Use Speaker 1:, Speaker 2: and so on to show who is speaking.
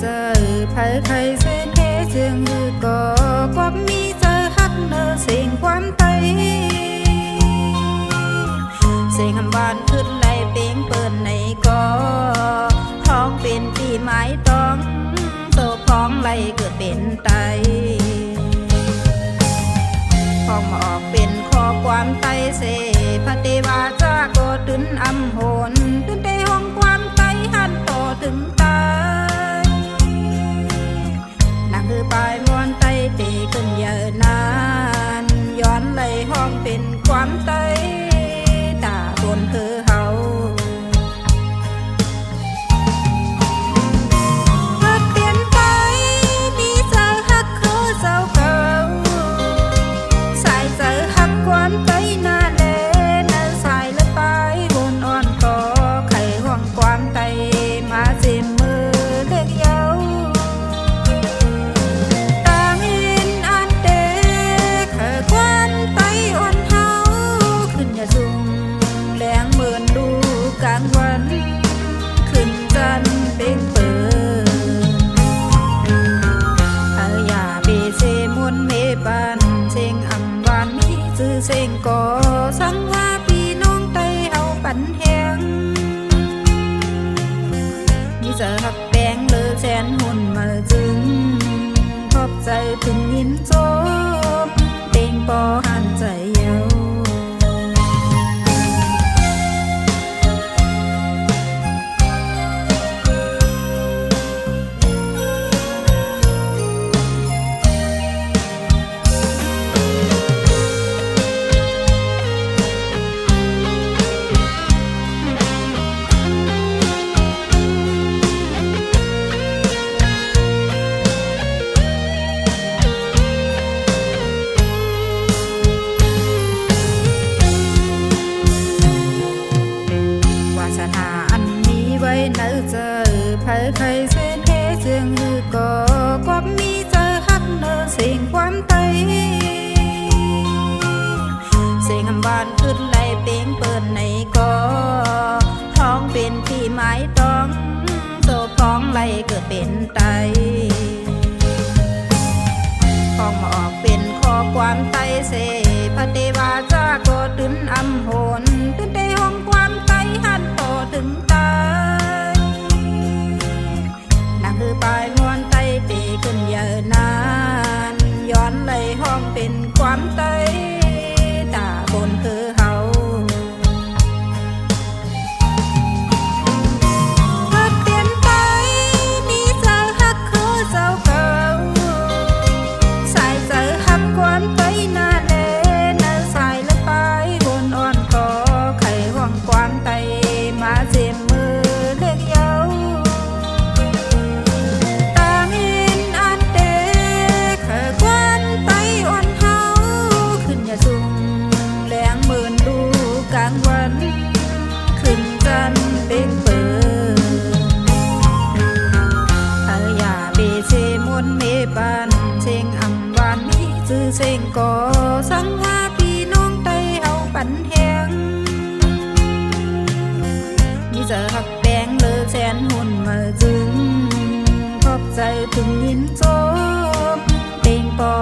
Speaker 1: ใจไผไผเสเคเชียงหือก่อความมีใจฮักเนอเสียงความไตเสียงคำบานขึ้นไหลเป่งเปิดในก่อท้องเป็นปีไม้ต้องโตพ้องไหลเกิดเป็นไตพ้องมาออกเป็นข้อความไตเสพเทวาจากโกตุนอ็นความตา ก็สังหาพี่น้องไปเอาปันแหงนี่จะหักแปงเลอแสนหุ่นมาจึงขอบใจถึงยินโจ ยเสพเทวาจาก็ตื่นอำหนตื่นได้หองความใจหันต่อถึงตายนั่กคือปลายมวนใจปีขึ้นเยอะนานย้อนไหลห้องเป็นความใจ បានសេងអំបានមីគឺសេងក៏សង្ហាពីน้องទៅអោបានហៀងមីសរកបែងលើសែនហ៊ុនមើជឹងខប់ใจទុំញិនសូមពេងក៏